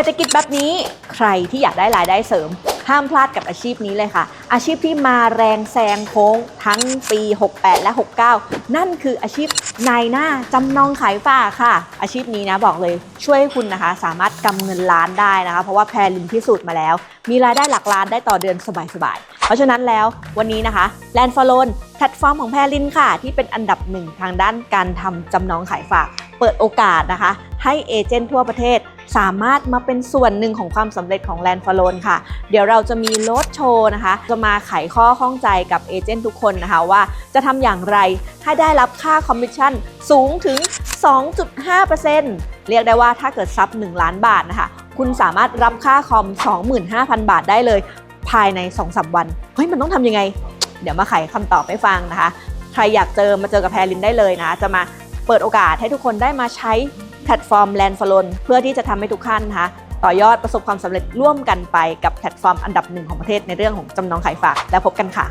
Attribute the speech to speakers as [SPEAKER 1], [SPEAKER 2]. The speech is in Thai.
[SPEAKER 1] รษฐกิจแบบนี้ใครที่อยากได้รายได้เสริม ห้ามพลาดกับอาชีพนี้เลยค่ะ อาชีพที่มาแรงแซงโค้งทั้งปี 68 และ 69 นั่นคืออาชีพนายหน้าจำนองขายฝากค่ะ อาชีพนี้นะบอกเลยช่วยคุณนะคะ สามารถกำเงินล้านได้นะคะ เพราะว่าแพรลินพิสูจน์มาแล้ว มีรายได้หลักล้านได้ต่อเดือนสบายๆ เพราะฉะนั้นแล้ววันนี้นะคะ Land for Loan แพลตฟอร์มของแพรลินค่ะ ที่เป็นอันดับหนึ่งทางด้านการทำจำนองขายฝาก เปิดโอกาสนะคะ ให้เอเจนต์ทั่วประเทศสามารถมาเป็นส่วนหนึ่งของความสำเร็จของ Land for Loan ค่ะ เดี๋ยวเราจะมีโลดโชว์นะคะ จะมาไขข้อข้องใจกับเอเจนต์ทุกคนนะคะว่าจะทำอย่างไรให้ได้รับค่าคอมมิชชั่นสูงถึง 2.5%เรียกได้ว่าถ้าเกิดซับ 1 ล้านบาทนะคะ คุณสามารถรับค่าคอม 25,000 บาทได้เลย ภายใน 2-3 วัน เฮ้ย มันต้องทำยังไง เดี๋ยวมาไขคำตอบให้ฟังนะคะ ใครอยากเจอมาเจอกับแพรลินได้เลยนะ จะมา เปิดโอกาสให้ทุกคนได้มาใช้แพลตฟอร์มแลนฟลอร์นเพื่อที่จะทำให้ทุกท่านนะคะต่อยอดประสบความสำเร็จร่วมกันไปกับแพลตฟอร์มอันดับหนึ่งของประเทศในเรื่องของจำนองขายฝาก แล้วพบกันค่ะ